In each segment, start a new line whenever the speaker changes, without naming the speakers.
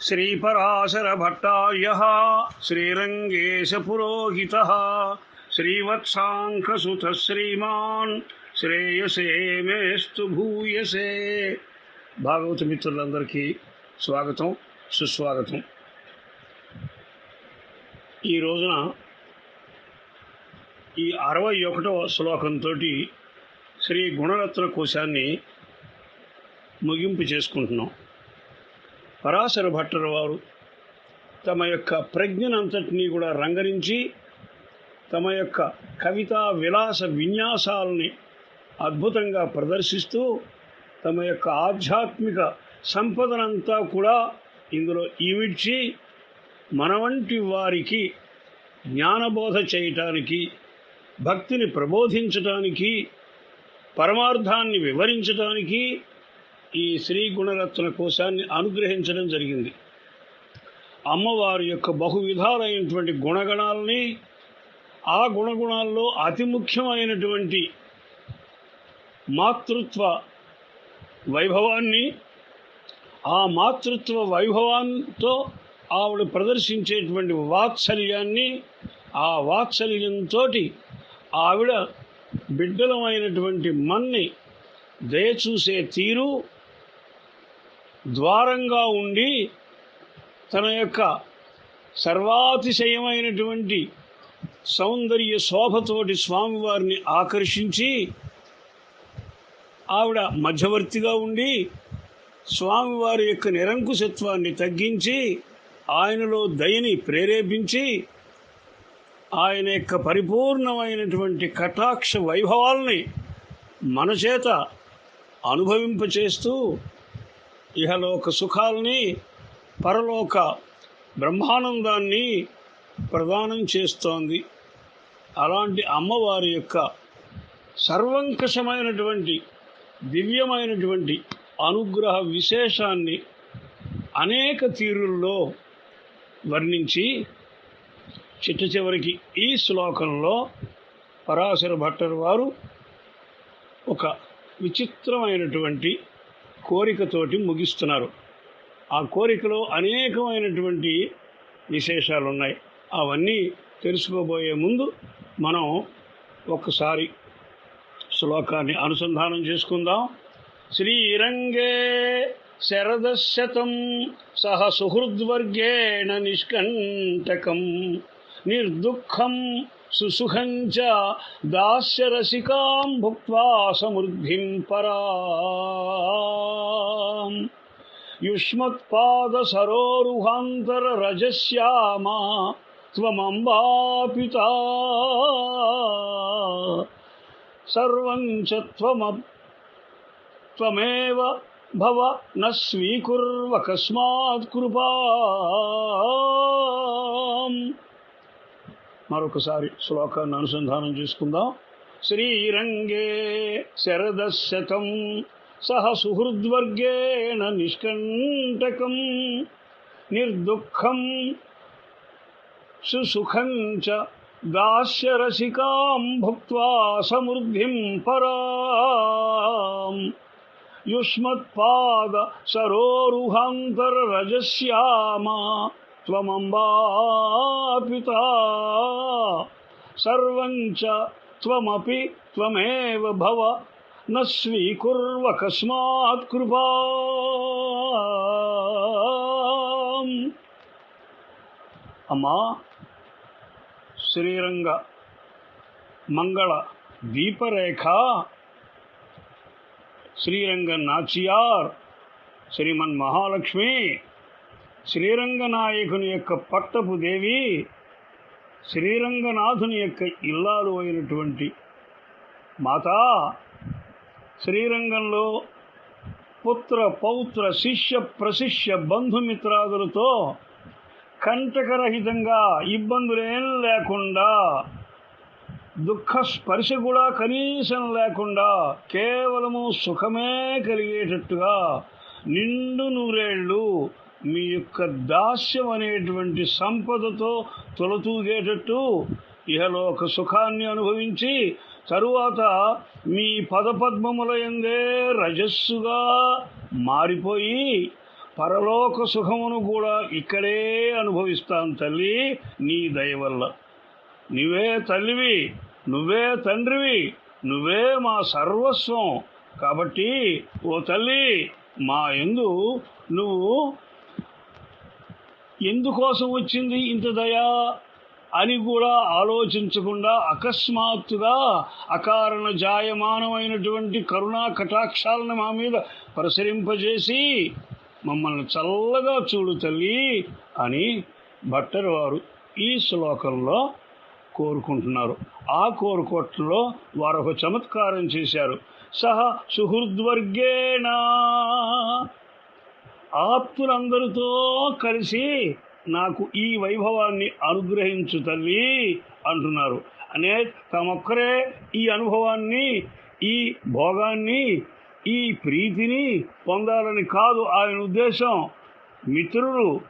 श्रीपराशरभट्टार्यः श्रीरङ्गेशपुरोहितः श्रीवत्साङ्कसुतः श्रीमान् శ్రేయసే మేస్తు భూయసే భాగవత మిత్రులందరికీ స్వాగతం సుస్వాగతం ఈ రోజున ఈ అరవై ఒకటవ శ్లోకంతో శ్రీ గుణరత్న కోశాన్ని ముగింపు చేసుకుంటున్నాం పరాశర భట్టర్ వారు తమ యొక్క ప్రజ్ఞనంతటినీ కూడా రంగరించి తమ యొక్క కవితా విలాస విన్యాసాలని అద్భుతంగా ప్రదర్శిస్తూ తమ యొక్క ఆధ్యాత్మిక సంపదనంతా కూడా ఇందులో ఈవిడ్చి మన వంటి వారికి జ్ఞానబోధ చేయటానికి భక్తిని ప్రబోధించటానికి పరమార్థాన్ని వివరించటానికి ఈ శ్రీ గుణరత్న కోశాన్ని అనుగ్రహించడం జరిగింది. అమ్మవారి యొక్క బహు విధాలైనటువంటి గుణగణాలని ఆ గుణగుణాల్లో అతి ముఖ్యమైనటువంటి మాతృత్వ వైభవాన్ని ఆ మాతృత్వ వైభవంతో ఆవిడ ప్రదర్శించేటువంటి వాత్సల్యాన్ని ఆ వాత్సల్యంతో ఆవిడ బిడ్డలమైనటువంటి మన్ని దయచూసే తీరు ద్వారంగా ఉండి తన యొక్క సర్వాతిశయమైనటువంటి సౌందర్య శోభతోటి స్వామివారిని ఆకర్షించి ఆవిడ మధ్యవర్తిగా ఉండి స్వామివారి యొక్క నిరంకుశత్వాన్ని తగ్గించి ఆయనలో దయని ప్రేరేపించి ఆయన యొక్క పరిపూర్ణమైనటువంటి కటాక్ష వైభవాల్ని మన చేత అనుభవింపచేస్తూ ఇహలోక సుఖాల్ని పరలోక బ్రహ్మానందాన్ని ప్రదానం చేస్తోంది. అలాంటి అమ్మవారి యొక్క సర్వంకషమైనటువంటి దివ్యమైనటువంటి అనుగ్రహ విశేషాన్ని అనేక తీరుల్లో వర్ణించి చిట్ట చివరికి ఈ శ్లోకంలో పరాశర భట్టర్ వారు ఒక విచిత్రమైనటువంటి కోరికతోటి ముగిస్తున్నారు. ఆ కోరికలో అనేకమైనటువంటి విశేషాలు ఉన్నాయి అవన్నీ తెలుసుకోబోయే ముందు మనం ఒక్కసారి శ్లోకాన్ని అనుసంధానం చేసుకుందాం. శ్రీరంగే శరదశతం సహ సుహృద్వర్గేణ నిష్కంటకం నిర్దుఃఖం सुसुखम् च दास्यरसिकाम् भुक्त्वा समृद्धिम् परा युष्मत्पादसरोरुहान्तरजस्याम त्वमम्बापिता सर्वम् च त्वम त्वमेव भव न स्वीकुर्व कस्मात्कृपा మరొకసారి శ్లోకాన్ని అనుసంధానం చేసుకుందాం. శ్రీరంగే శరదశతం సహ సుహృద్వర్గేణ నిష్కంటకం నిర్దుఃఖం సుసుఖం చ దాస్యరసికాం భుక్వా సమృద్ధిం పరాం. యుష్మత్పాద సరోరుహాంతరరజశ్యామా త్వమంబాపితా సర్వం చ త్వమపి త్వమేవ భవ న స్వీకుర్వకస్మాత్ కృపా అమ్మా శ్రీరంగ మంగళ దీపరేఖ శ్రీరంగ నాచియార్ శ్రీమన్ మహాలక్ష్మి శ్రీరంగనాయకుని యొక్క పట్టపు దేవి శ్రీరంగనాథుని యొక్క ఇల్లాలు అయినటువంటి మాతా శ్రీరంగంలో పుత్ర పౌత్ర శిష్య ప్రశిష్య బంధుమిత్రాదులతో కంటకరహితంగా ఇబ్బందులేం లేకుండా దుఃఖ స్పర్శ కూడా కనీసం లేకుండా కేవలము సుఖమే కలిగేటట్టుగా నిండు నూరేళ్ళు మీ యొక్క దాస్యం అనేటువంటి సంపదతో తొలతూగేటట్టు ఇహలోక సుఖాన్ని అనుభవించి తరువాత మీ పదపద్మముల ఎందే రజస్సుగా మారిపోయి పరలోక సుఖమును కూడా ఇక్కడే అనుభవిస్తాను తల్లి నీ దయ వల్ల. నువ్వే తల్లివి నువ్వే తండ్రివి నువ్వే మా సర్వస్వం. కాబట్టి ఓ తల్లి మా ఎందు నువ్వు ఎందుకోసం వచ్చింది ఇంత దయా అని కూడా ఆలోచించకుండా అకస్మాత్తుగా అకారణ జాయమానమైనటువంటి కరుణా కటాక్షాలను మా మీద ప్రసరింపజేసి మమ్మల్ని చల్లగా చూడు తల్లి అని భట్టరు వారు ఈ శ్లోకంలో కోరుకుంటున్నారు. ఆ కోరుకోట్లో వారు ఒక చమత్కారం చేశారు. సహ సుహృద్వర్గేణ ఆప్తులందరితో కలిసి నాకు ఈ వైభవాన్ని అనుగ్రహించు తల్లి అంటున్నారు. అనే తమొక్కరే ఈ అనుభవాన్ని ఈ భోగాన్ని ఈ ప్రీతిని పొందాలని కాదు ఆయన ఉద్దేశం. మిత్రులు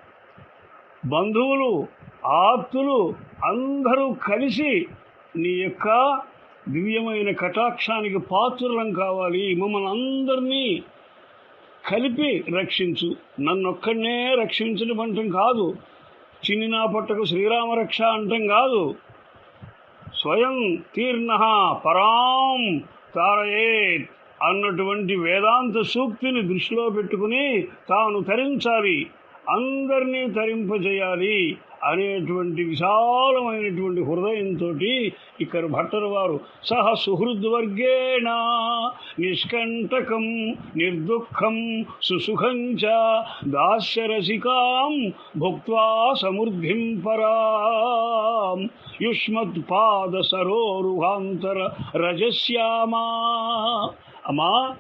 బంధువులు ఆప్తులు అందరూ కలిసి నీ యొక్క దివ్యమైన కటాక్షానికి పాత్రులం కావాలి. మమ్మల్ని అందరినీ కలిపి రక్షించు. నన్నొక్కడనే రక్షించడం అంటం కాదు. చిన్ని నా పట్టకు శ్రీరామ రక్ష అంటం కాదు. స్వయం తీర్ణ పరాం తారయేత్ అన్నటువంటి వేదాంత సూక్తిని దృష్టిలో పెట్టుకుని తాను తరించాలి. అందరినీ తరింపజేయాలి. అనేటువంటి విశాలమైనటువంటి హృదయంతో ఇక్కడ భట్టరు వారు సహ సుహృద్వర్గేణ నిష్కంటకం నిర్దుఃఖం సుసుఖం చ దాస్యరసికాం భుక్వా సమృద్ధిం పరాం. యుష్మత్పాద సరోరుహాంతర రజశ్యామా అమ్మా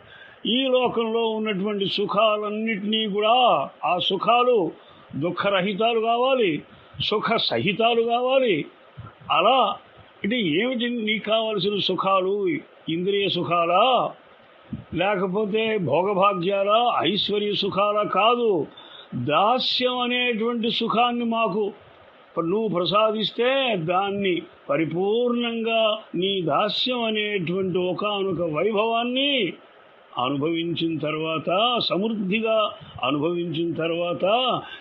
ఈ లోకంలో ఉన్నటువంటి సుఖాలన్నిటినీ కూడా ఆ సుఖాలు దుఃఖరహితాలు కావాలి. సుఖ సహితాలు కావాలి. అలా అంటే ఏమిటి నీకు కావలసిన సుఖాలు? ఇంద్రియ సుఖాలా? లేకపోతే భోగభాగ్యాలా? ఐశ్వర్య సుఖాలా కాదు. దాస్యం అనేటువంటి సుఖాన్ని మాకు నువ్వు ప్రసాదిస్తే దాన్ని పరిపూర్ణంగా నీ దాస్యం అనేటువంటి ఒకనొక వైభవాన్ని అనుభవించిన తర్వాత సమృద్ధిగా అనుభవించిన తర్వాత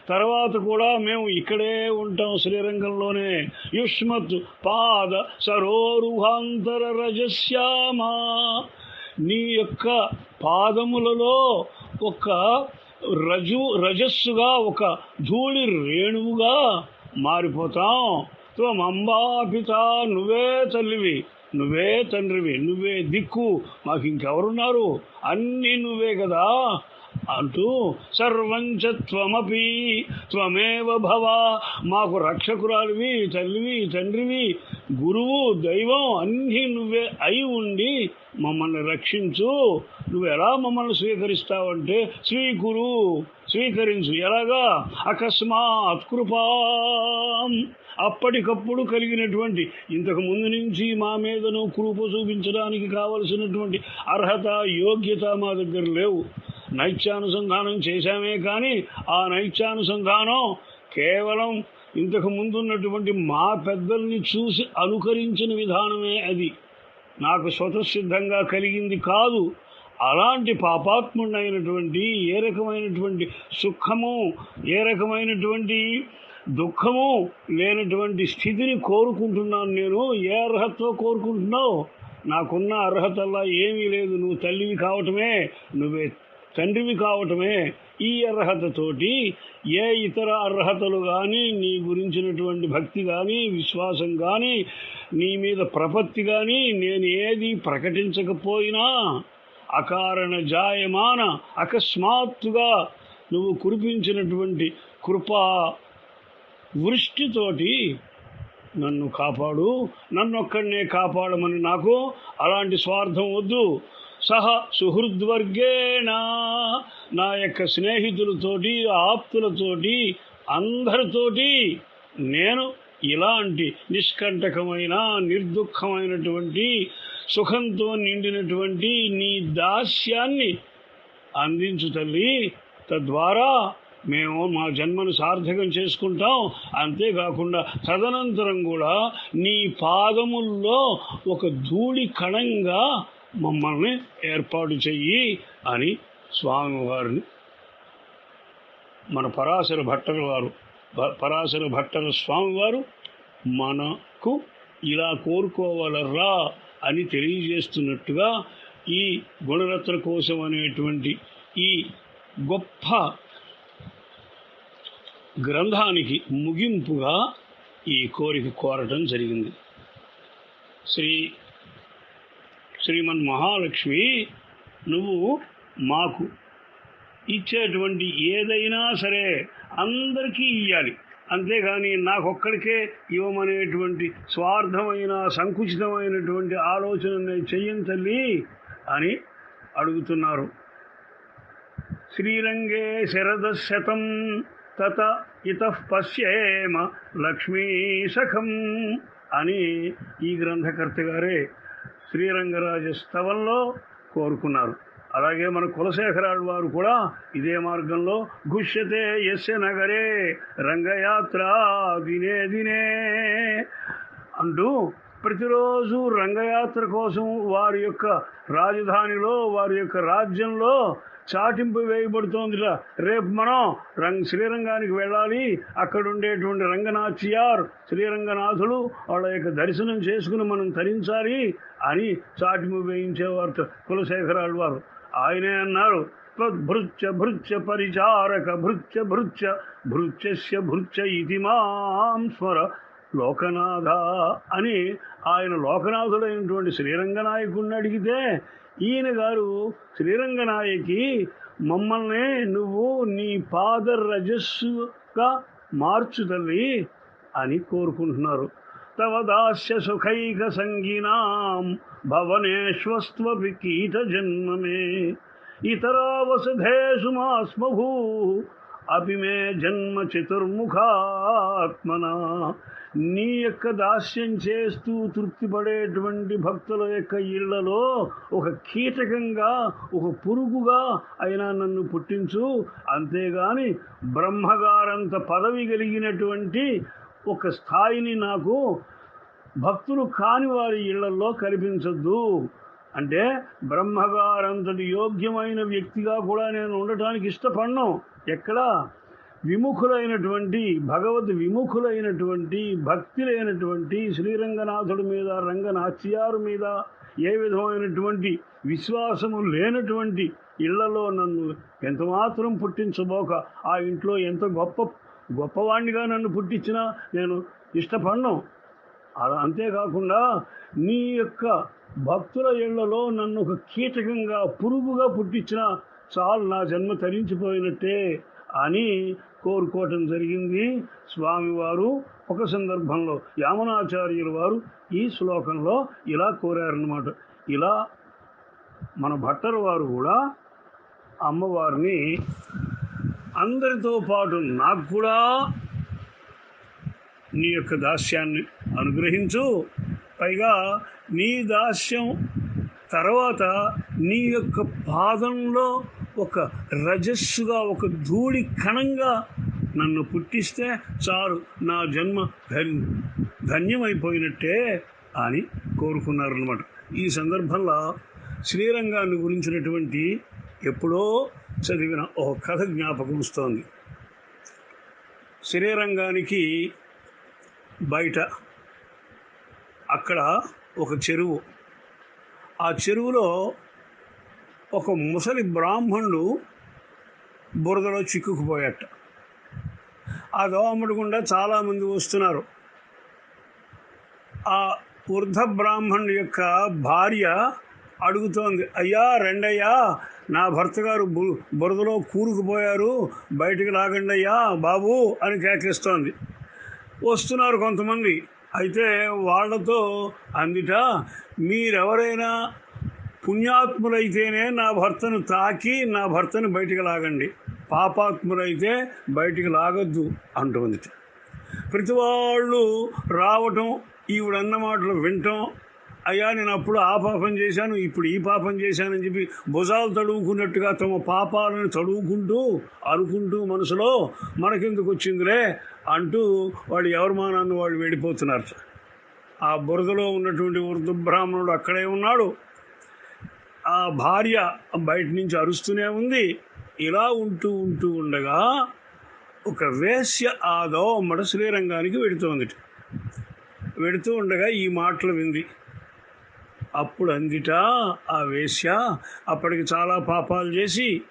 తర్వాత కూడా మేము ఇక్కడే ఉంటాం శ్రీరంగంలోనే. యుష్మత్ పాద సరోరుహాంతర రజశ్యామా నీ యొక్క పాదములలో ఒక రజు రజస్సుగా ఒక ధూళి రేణువుగా మారిపోతాం. త్వమంబాపిత నువ్వే తల్లివి. నువ్వే తండ్రివి నువ్వే దిక్కు మాకు ఇంకెవరున్నారు అన్నీ నువ్వే కదా? అంటూ సర్వంచ త్వమపి త్వమేవ భవ. మాకు రక్షకురాలివి తల్లివి తండ్రివి గురువు దైవం అన్నీ నువ్వే అయి ఉండి మమ్మల్ని రక్షించు. నువ్వు ఎలా మమ్మల్ని స్వీకరిస్తావంటే స్వీకురు స్వీకరించు. ఎలాగా? అకస్మాత్ కృపాం. అప్పటికప్పుడు కలిగినటువంటి ఇంతకు ముందు నుంచి మా మీదను కృప చూపించడానికి కావలసినటువంటి అర్హత యోగ్యత మా దగ్గర లేవు. నైత్యానుసంధానం చేశామే కానీ ఆ నైత్యానుసంధానం కేవలం ఇంతకు ముందున్నటువంటి మా పెద్దల్ని చూసి అనుకరించిన విధానమే అది. నాకు స్వతసిద్ధంగా కలిగింది కాదు. అలాంటి పాపాత్ముడైనటువంటి ఏ రకమైనటువంటి సుఖము ఏ రకమైనటువంటి దుఃఖము లేనటువంటి స్థితిని కోరుకుంటున్నాను నేను ఏ అర్హతతో కోరుకుంటున్నావు? నాకున్న అర్హతల్లా ఏమీ లేదు. నువ్వు తల్లివి కావటమే నువ్వే తండ్రివి కావటమే ఈ అర్హతతోటి ఏ ఇతర అర్హతలు కానీ నీ గురించినటువంటి భక్తి కానీ విశ్వాసం కానీ నీ మీద ప్రపత్తి కానీ నేను ఏది ప్రకటించకపోయినా అకారణ జాయమాన అకస్మాత్తుగా నువ్వు కురిపించినటువంటి కృపా వృష్టితోటి నన్ను కాపాడు నన్నొక్కడనే కాపాడమని నాకు అలాంటి స్వార్థం వద్దు. సహ సుహృద్వర్గేణ నా యొక్క స్నేహితులతోటి ఆప్తులతోటి అందరితోటి నేను ఇలాంటి నిష్కంటకమైన నిర్దుఃఖమైనటువంటి సుఖంతో నిండినటువంటి నీ దాస్యాన్ని అందించు తల్లి. తద్వారా మేము మా జన్మను సార్థకం చేసుకుంటాం. అంతేకాకుండా తదనంతరం కూడా నీ పాదముల్లో ఒక ధూళి కణంగా మమ్మల్ని ఏర్పాటు చెయ్యి అని స్వామివారిని. మన పరాశర భట్టల వారు పరాశర భట్టల స్వామివారు మనకు ఇలా కోరుకోవాలరా అని తెలియజేస్తున్నట్టుగా ఈ గుణరత్న కోసం అనేటువంటి ఈ గొప్ప గ్రంథానికి ముగింపుగా ఈ కోరిక కోరటం జరిగింది. శ్రీ శ్రీమన్ మహాలక్ష్మి నువ్వు మాకు ఇచ్చేటువంటి ఏదైనా సరే అందరికీ ఇవ్వాలి అంతేగాని నాకొక్కడికే ఇవ్వమనేటువంటి స్వార్థమైన సంకుచితమైనటువంటి ఆలోచన నేను చెయ్యను తల్లి అని అడుగుతున్నారు. శ్రీరంగే శరదశతం తత ఇత పశ్యేమ లక్ష్మీ సఖం అని ఈ గ్రంథకర్త గారే శ్రీరంగరాజు స్థవంలో కోరుకున్నారు. అలాగే మన కులశేఖరాడు వారు కూడా ఇదే మార్గంలో గుష్యతే యస్య నగరే రంగయాత్ర దినే దినే అంటూ ప్రతిరోజు రంగయాత్ర కోసం వారి యొక్క రాజధానిలో వారి యొక్క రాజ్యంలో చాటింపు వేయబడుతోందిట. రేపు మనం రంగ శ్రీరంగానికి వెళ్ళాలి. అక్కడ ఉండేటువంటి రంగనాథ్యార్ శ్రీరంగనాథులు వాళ్ళ యొక్క దర్శనం చేసుకుని మనం ధరించాలి అని చాటింపు వేయించేవారు కులశేఖరాలు వారు. ఆయనే అన్నారు భృత్య భృత్య పరిచారక భృత్య భృత్య భృత్యస్య భృత్య ఇది మాం స్మర లోకనాథ అని ఆయన లోకనాథుడైనటువంటి శ్రీరంగనాయకుడిని అడిగితే ఈయన గారు శ్రీరంగనాయకి మమ్మల్ని నువ్వు నీ పాద రజస్సుగా మార్చు తల్లి అని కోరుకుంటున్నారు. తవ దాస్య సుఖైక సంగినాం భవనేష్వస్త్వపి కీట జన్మమే ఇతరా మాస్మభూ అపి మే జన్మ చతుర్ముఖాత్మన. నీ యొక్క దాస్యం చేస్తూ తృప్తిపడేటువంటి భక్తుల యొక్క ఇళ్ళలో ఒక కీటకంగా ఒక పురుగుగా అయినా నన్ను పుట్టించు. అంతేగాని బ్రహ్మగారంత పదవి కలిగినటువంటి ఒక స్థాయిని నాకు భక్తులు కాని వారి ఇళ్ళలో కల్పించద్దు. అంటే బ్రహ్మగారంతటి యోగ్యమైన వ్యక్తిగా కూడా నేను ఉండటానికి ఇష్టపడను. ఎక్కడ? విముఖులైనటువంటి భగవద్ విముఖులైనటువంటి భక్తులైనటువంటి శ్రీరంగనాథుడి మీద రంగనాచ్యారు మీద ఏ విధమైనటువంటి విశ్వాసము లేనటువంటి ఇళ్ళలో నన్ను ఎంతమాత్రం పుట్టించబోక ఆ ఇంట్లో ఎంత గొప్ప గొప్పవాణ్ణిగా నన్ను పుట్టించినా నేను ఇష్టపడను. అలా అంతేకాకుండా నీ యొక్క భక్తుల ఇళ్ళలో నన్ను ఒక కీటకంగా పురుగుగా పుట్టించిన చాలు నా జన్మ తరించిపోయినట్టే అని కోరుకోవటం జరిగింది. స్వామివారు ఒక సందర్భంలో యామనాచార్యుల వారు ఈ శ్లోకంలో ఇలా కోరారన్నమాట. ఇలా మన భట్టరు వారు కూడా అమ్మవారిని అందరితో పాటు నాకు కూడా నీ యొక్క దాస్యాన్ని అనుగ్రహించు. పైగా నీ దాస్యం తర్వాత నీ యొక్క పాదంలో ఒక రజస్సుగా ఒక ధూళి కణంగా నన్ను పుట్టిస్తే చారు నా జన్మ ధన్యమైపోయినట్టే అని కోరుకున్నారనమాట ఈ సందర్భంలో శ్రీరంగాన్ని గురించినటువంటి ఎప్పుడో చదివిన ఒక కథ జ్ఞాపకం వస్తోంది. శ్రీరంగానికి బయట అక్కడ ఒక చెరువు. ఆ చెరువులో ఒక ముసలి బ్రాహ్మణుడు బురదలో చిక్కుకుపోయాట. ఆ దోమడి గుండా చాలామంది వస్తున్నారు. ఆ వృద్ధ బ్రాహ్మణుడి యొక్క భార్య అడుగుతోంది అయ్యా రెండయ్యా నా భర్త గారు బు- బురదలో కూరుకుపోయారు బయటికి లాగండి అయ్యా బాబు అని కేకలిస్తోంది వస్తున్నారు కొంతమంది. అయితే వాళ్ళతో అందుట మీరెవరైనా పుణ్యాత్ములైతేనే నా భర్తను తాకి నా భర్తను బయటికి లాగండి. పాపాత్ములైతే బయటికి లాగొద్దు అంటుంది ప్రతి వాళ్ళు రావటం ఈవిడన్న మాటలు వినటం అయ్యా నేను అప్పుడు ఆ పాపం చేశాను ఇప్పుడు ఈ పాపం చేశానని చెప్పి భుజాలు తడువుకున్నట్టుగా తమ పాపాలను తడువుకుంటూ అనుకుంటూ మనసులో మనకెందుకు వచ్చిందిలే అంటూ వాళ్ళు ఎవరి మానాన్ని వాళ్ళు వెళ్ళిపోతున్నారు ఆ బురదలో ఉన్నటువంటి వృద్ధ బ్రాహ్మణుడు అక్కడే ఉన్నాడు. ఆ భార్య బయట నుంచి అరుస్తూనే ఉంది. ఇలా ఉంటూ ఉంటూ ఉండగా ఒక వేశ్య ఆదో దోమడ శ్రీరంగానికి వెడుతోంది వెడుతూ ఉండగా ఈ మాటలు వింది. అప్పుడు అందిట ఆ వేశ్య అప్పటికి చాలా పాపాలు చేసి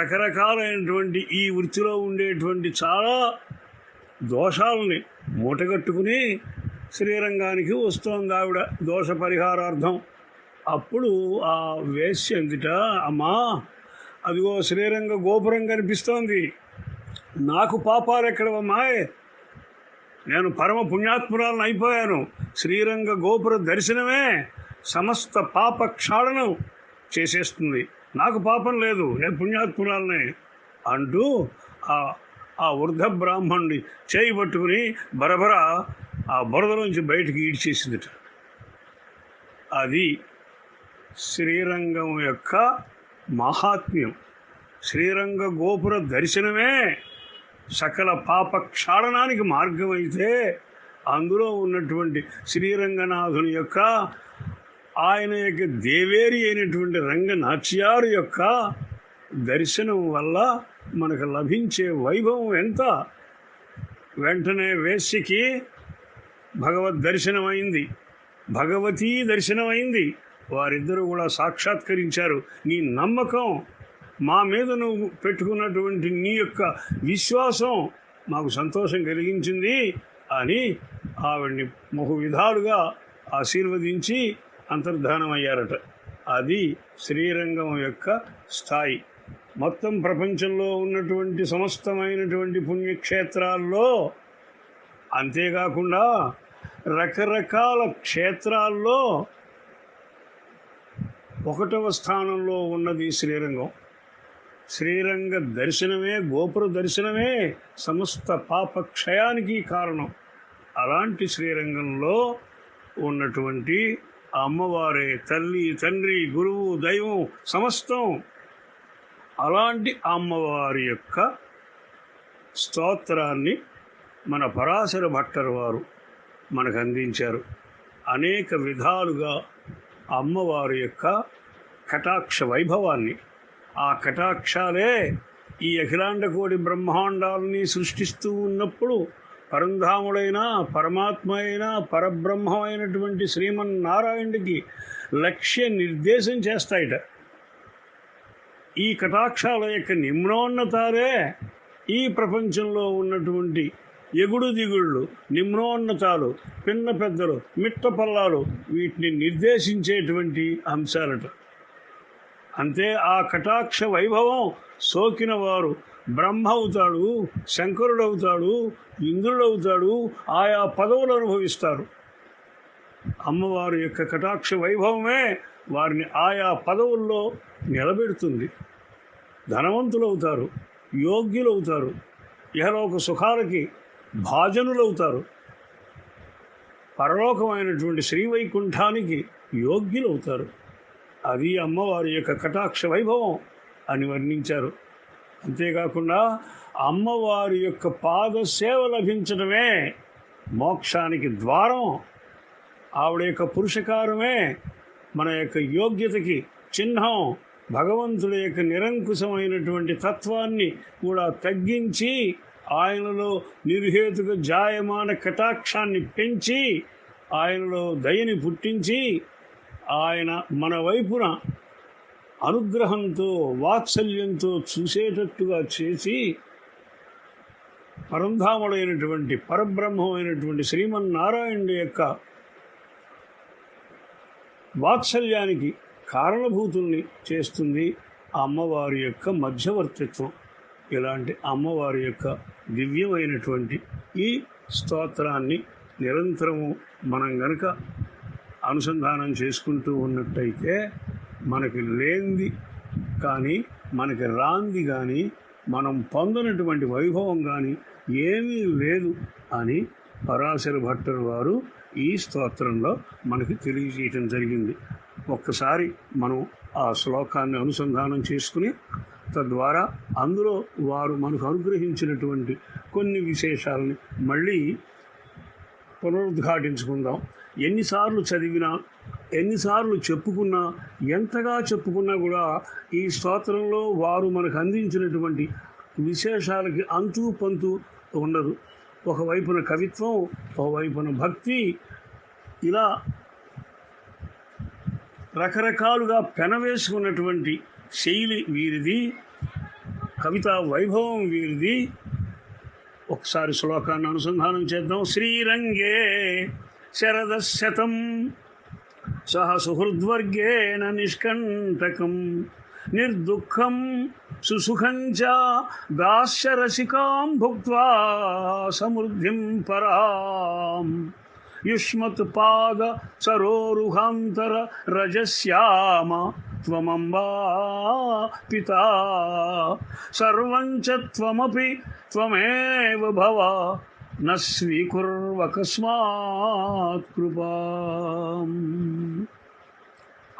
రకరకాలైనటువంటి ఈ వృత్తిలో ఉండేటువంటి చాలా దోషాలని మూటగట్టుకుని శ్రీరంగానికి వస్తోంది ఆవిడ. దోష పరిహారార్థం అప్పుడు ఆ వేశ్య ఎందుట అమ్మా అదిగో శ్రీరంగ గోపురం కనిపిస్తోంది. నాకు పాపాలు ఎక్కడవమ్మాయ్ నేను పరమ పుణ్యాత్మురాలను అయిపోయాను. శ్రీరంగ గోపుర దర్శనమే సమస్త పాప క్షాళనం చేసేస్తుంది. నాకు పాపం లేదు నేను పుణ్యాత్మురాలనే అంటూ ఆ ఆ వృద్ధ బ్రాహ్మణుడి చేయి పట్టుకుని బరబర ఆ బురద నుంచి బయటికి ఈడ్చేసిందిట. అది శ్రీరంగం యొక్క మహాత్మ్యం. శ్రీరంగ గోపుర దర్శనమే సకల పాప క్షాళనానికి మార్గమైతే అందులో ఉన్నటువంటి శ్రీరంగనాథుని యొక్క ఆయన యొక్క దేవేరి అయినటువంటి రంగనాట్యారు యొక్క దర్శనం వల్ల మనకు లభించే వైభవం ఎంత? వెంటనే వేశ్యకి భగవద్ దర్శనమైంది. భగవతీ దర్శనమైంది. వారిద్దరూ కూడా సాక్షాత్కరించారు. నీ నమ్మకం మా మీద నువ్వు పెట్టుకున్నటువంటి నీ యొక్క విశ్వాసం మాకు సంతోషం కలిగించింది అని ఆవిడ్ని బహు విధాలుగా ఆశీర్వదించి అంతర్ధానమయ్యారట. అది శ్రీరంగం యొక్క స్థాయి. మొత్తం ప్రపంచంలో ఉన్నటువంటి సమస్తమైనటువంటి పుణ్యక్షేత్రాల్లో అంతేకాకుండా రకరకాల క్షేత్రాల్లో ఒకటవ స్థానంలో ఉన్నది శ్రీరంగం. శ్రీరంగ దర్శనమే గోపుర దర్శనమే సమస్త పాపక్షయానికి కారణం. అలాంటి శ్రీరంగంలో ఉన్నటువంటి ఆ అమ్మవారే తల్లి తండ్రి గురువు దైవం సమస్తం అలాంటి అమ్మవారి యొక్క స్తోత్రాన్ని మన పరాశర భట్టర్ వారు మనకు అందించారు. అనేక విధాలుగా అమ్మవారి యొక్క కటాక్ష వైభవాన్ని. ఆ కటాక్షాలే ఈ అఖిలాండ కోటి బ్రహ్మాండాలని సృష్టిస్తూ ఉన్నప్పుడు పరంధాముడైన పరమాత్మ అయిన పరబ్రహ్మమైనటువంటి శ్రీమన్నారాయణుడికి లక్ష్య నిర్దేశం చేస్తాయిట. ఈ కటాక్షాల యొక్క నిమ్నోన్నతాలే ఈ ప్రపంచంలో ఉన్నటువంటి ఎగుడు దిగుళ్ళు నిమ్నోన్నతాలు పిన్న పెద్దలు మిట్ట పల్లాలు వీటిని నిర్దేశించేటువంటి అంశాలట. అంతే ఆ కటాక్ష వైభవం సోకిన వారు బ్రహ్మ అవుతాడు శంకరుడవుతాడు ఇంద్రుడవుతాడు ఆయా పదవులు అనుభవిస్తారు. అమ్మవారి యొక్క కటాక్ష వైభవమే వారిని ఆయా పదవుల్లో నిలబెడుతుంది. ధనవంతులవుతారు యోగ్యులవుతారు ఇహలోక సుఖాలకి భాజనులవుతారు. పరలోకమైనటువంటి శ్రీవైకుంఠానికి యోగ్యులవుతారు. అది అమ్మవారి యొక్క కటాక్ష వైభవం అని వర్ణించారు. అంతేకాకుండా అమ్మవారి యొక్క పాద సేవ లభించడమే మోక్షానికి ద్వారం. ఆవిడ యొక్క పురుషకారమే మన యొక్క యోగ్యతకి చిహ్నం. భగవంతుడి యొక్క నిరంకుశమైనటువంటి తత్వాన్ని కూడా తగ్గించి ఆయనలో నిర్హేతుక జాయమాన కటాక్షాన్ని పెంచి ఆయనలో దయని పుట్టించి ఆయన మన వైపున అనుగ్రహంతో వాత్సల్యంతో చూసేటట్టుగా చేసి పరంధాముడైనటువంటి పరబ్రహ్మమైనటువంటి శ్రీమన్నారాయణుడు యొక్క వాత్సల్యానికి కారణభూతుల్ని చేస్తుంది అమ్మవారి యొక్క మధ్యవర్తిత్వం. ఇలాంటి అమ్మవారి యొక్క దివ్యమైనటువంటి ఈ స్తోత్రాన్ని నిరంతరము మనం గనక అనుసంధానం చేసుకుంటూ ఉన్నట్టయితే మనకి లేనిది కానీ మనకి రాంది కానీ మనం పొందనటువంటి వైభవం కానీ ఏమీ లేదు అని పరాశర భట్టర్ వారు ఈ స్తోత్రంలో మనకి తెలియజేయటం జరిగింది. ఒక్కసారి మనం ఆ శ్లోకాన్ని అనుసంధానం చేసుకుని తద్వారా అందులో వారు మనకు అనుగ్రహించినటువంటి కొన్ని విశేషాలని మళ్ళీ పునరుద్ఘాటించుకుందాం. ఎన్నిసార్లు చదివినా ఎన్నిసార్లు చెప్పుకున్నా ఎంతగా చెప్పుకున్నా కూడా ఈ స్తోత్రంలో వారు మనకు అందించినటువంటి విశేషాలకి అంతు పంతు ఉండదు. ఒకవైపున కవిత్వం ఒకవైపున భక్తి ఇలా రకరకాలుగా పెనవేసుకున్నటువంటి శైలి వీరిది కవితా వైభవం వీరిది. ఒకసారి శ్లోకాన్ని అనుసంధానం చేద్దాం. శ్రీరంగే शरदः सः सुहृद्वर्गेण निष्कण्टकम्। निर्दुःखं च दास्यरसिकाम् भुक्त्वा समृद्धिम् पराम्। युष्मत्पादसरोरुहान्तररजस्याम त्वमम्बा पिता। सर्वञ्च त्वमपि त्वमेव भव। త్వమపి స్వీకుర్వకస్మాత్ కృపా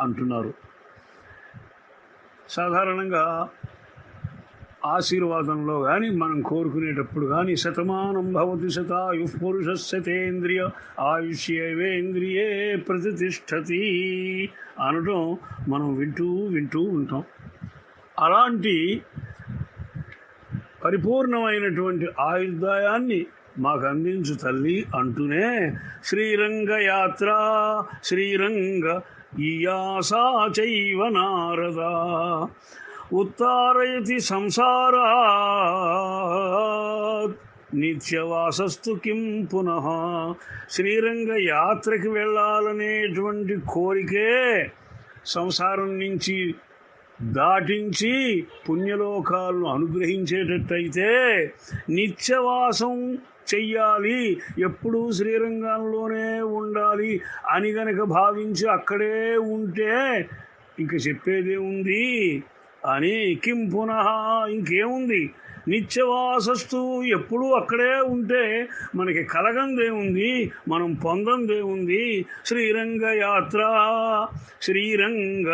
అంటున్నారు. సాధారణంగా ఆశీర్వాదంలో కానీ మనం కోరుకునేటప్పుడు కానీ శతమానం భవతి శతాయు పురుష శతేంద్రియ ఆయుష్యేవేంద్రియే ప్రతిష్టతి అనడం మనం వింటూ వింటూ ఉంటాం. అలాంటి పరిపూర్ణమైనటువంటి ఆయుర్దాయాన్ని మాకు అందించు తల్లి అంటూనే శ్రీరంగ యాత్ర శ్రీరంగ ఇయాసా చైవ నారద. ఉత్తారయతి సంసారా నిత్యవాసస్తు కిం పునః. శ్రీరంగ యాత్రకి వెళ్ళాలనేటువంటి కోరికే సంసారం నుంచి దాటించి పుణ్యలోకాలను అనుగ్రహించేటట్టయితే నిత్యవాసం చెయ్యాలి. ఎప్పుడూ శ్రీరంగంలోనే ఉండాలి అని గనక భావించి అక్కడే ఉంటే ఇంక చెప్పేదే ఉంది అని కిం పునః ఇంకేముంది? నిత్యవాసస్తు ఎప్పుడూ అక్కడే ఉంటే మనకి కలగందే ఉంది మనం పొందందే ఉంది. శ్రీరంగ యాత్ర శ్రీరంగ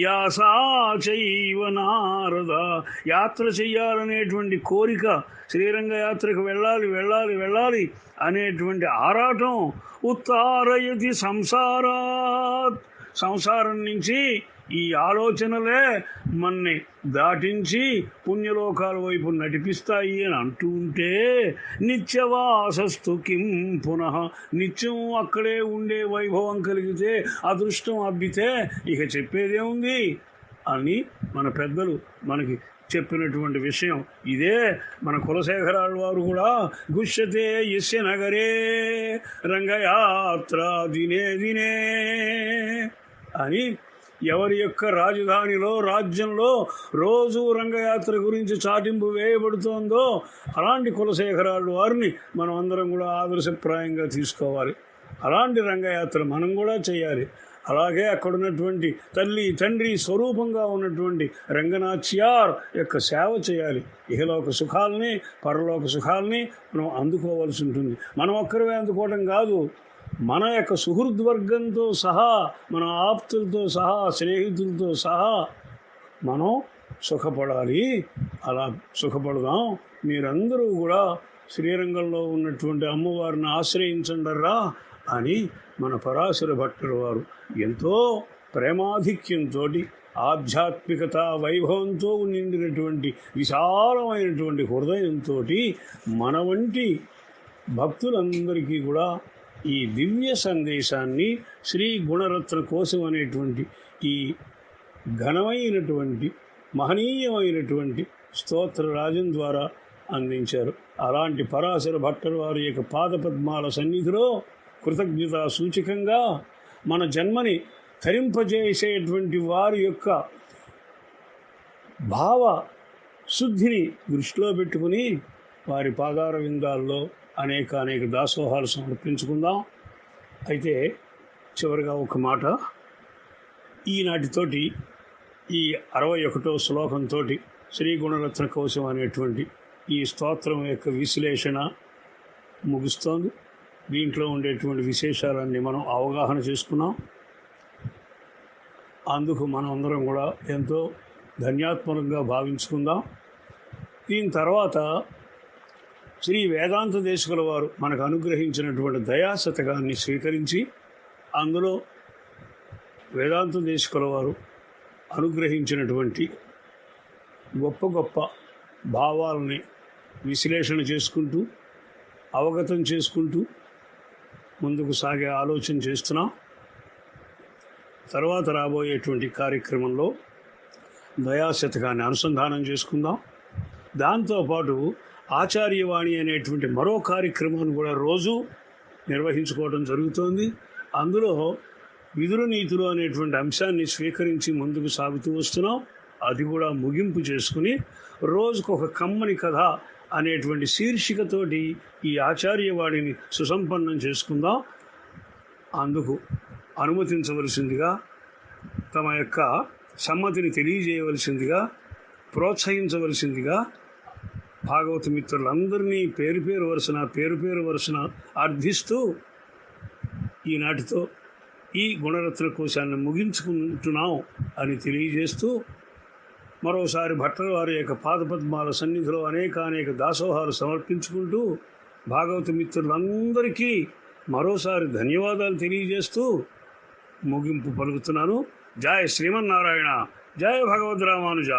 యాసా చైవ నారద. యాత్ర చెయ్యాలనేటువంటి కోరిక శ్రీరంగ యాత్రకు వెళ్ళాలి వెళ్ళాలి వెళ్ళాలి అనేటువంటి ఆరాటం ఉత్తారయతి సంసారాత్. సంసారం నుంచి ఈ ఆలోచనలే మన్ని దాటించి పుణ్యలోకాల వైపు నడిపిస్తాయి అని అంటూ ఉంటే నిత్యవాసస్తు కిం పునః నిత్యం అక్కడే ఉండే వైభవం కలిగితే అదృష్టం అబ్బితే ఇక చెప్పేదేముంది అని మన పెద్దలు మనకి చెప్పినటువంటి విషయం ఇదే. మన కులశేఖరాల వారు కూడా గుష్యతే యస్య నగరే రంగయాత్ర దినే దినే అని ఎవరి యొక్క రాజధానిలో రాజ్యంలో రోజు రంగయాత్ర గురించి చాటింపు వేయబడుతోందో అలాంటి కులశేఖరాలు వారిని మనం అందరం కూడా ఆదర్శప్రాయంగా తీసుకోవాలి. అలాంటి రంగయాత్ర మనం కూడా చేయాలి. అలాగే అక్కడ ఉన్నటువంటి తల్లి తండ్రి స్వరూపంగా ఉన్నటువంటి రంగనాథ్యార్ యొక్క సేవ చేయాలి. ఇహలోక సుఖాలని పరలోక సుఖాలని మనం అందుకోవాల్సి ఉంటుంది. మనం ఒక్కరివే అందుకోవడం కాదు. మన యొక్క సుహృద్వర్గంతో సహా మన ఆప్తులతో సహా స్నేహితులతో సహా మనం సుఖపడాలి. అలా సుఖపడదాం. మీరందరూ కూడా శ్రీరంగంలో ఉన్నటువంటి అమ్మవారిని ఆశ్రయించండర్రా అని మన పరాశర భట్టుల వారు ఎంతో ప్రేమాధిక్యంతో ఆధ్యాత్మికత వైభవంతో నిండినటువంటి విశాలమైనటువంటి హృదయంతో మన వంటి భక్తులందరికీ కూడా ఈ దివ్య సందేశాన్ని శ్రీ గుణరత్న కోసం అనేటువంటి ఈ ఘనమైనటువంటి మహనీయమైనటువంటి స్తోత్ర రాజం ద్వారా అందించారు. అలాంటి పరాశర భట్టర్ వారి యొక్క పాదపద్మాల సన్నిధిలో కృతజ్ఞత సూచకంగా మన జన్మని తరింపజేసేటువంటి వారి యొక్క భావ శుద్ధిని దృష్టిలో పెట్టుకుని వారి పాదార విందాల్లో అనేక అనేక దాసోహాలు సమర్పించుకుందాం. అయితే చివరిగా ఒక మాట. ఈనాటితోటి ఈ అరవై ఒకటో శ్లోకంతో శ్రీ గుణరత్న కోశం అనేటువంటి ఈ స్తోత్రం యొక్క విశ్లేషణ ముగుస్తోంది. దీంట్లో ఉండేటువంటి విశేషాలన్నీ మనం అవగాహన చేసుకున్నాం. అందుకు మనం అందరం కూడా ఎంతో ధన్యాత్మకంగా భావించుకుందాం. దీని తర్వాత శ్రీ వేదాంత దేశకుల వారు మనకు అనుగ్రహించినటువంటి దయాశతకాన్ని స్వీకరించి అందులో వేదాంత దేశకుల వారు అనుగ్రహించినటువంటి గొప్ప గొప్ప భావాలని విశ్లేషణ చేసుకుంటూ అవగతం చేసుకుంటూ ముందుకు సాగే ఆలోచన చేస్తున్నాం. తర్వాత రాబోయేటువంటి కార్యక్రమంలో దయాశతకాన్ని అనుసంధానం చేసుకుందాం. దాంతోపాటు ఆచార్యవాణి అనేటువంటి మరో కార్యక్రమాన్ని కూడా రోజు నిర్వహించుకోవడం జరుగుతోంది. అందులో విదురు నీతులు అనేటువంటి అంశాన్ని స్వీకరించి ముందుకు సాగుతూ వస్తున్నాం. అది కూడా ముగింపు చేసుకుని రోజుకు ఒక కమ్మని కథ అనేటువంటి శీర్షికతోటి ఈ ఆచార్యవాణిని సుసంపన్నం చేసుకుందాం. అందుకు అనుమతించవలసిందిగా తమ యొక్క సమ్మతిని తెలియజేయవలసిందిగా ప్రోత్సహించవలసిందిగా భాగవత మిత్రులందరినీ పేరు పేరు వరుసన పేరు పేరు వరుసన అర్థిస్తూ ఈనాటితో ఈ గుణరత్న కోశాన్ని ముగించుకుంటున్నాం అని తెలియజేస్తూ మరోసారి భట్టల వారి యొక్క పాదపద్మాల సన్నిధిలో అనేక అనేక దాసోహాలు సమర్పించుకుంటూ భాగవత మిత్రులందరికీ మరోసారి ధన్యవాదాలు తెలియజేస్తూ ముగింపు పలుకుతున్నాను. జయ శ్రీమన్నారాయణ. జయ భగవద్ రామానుజ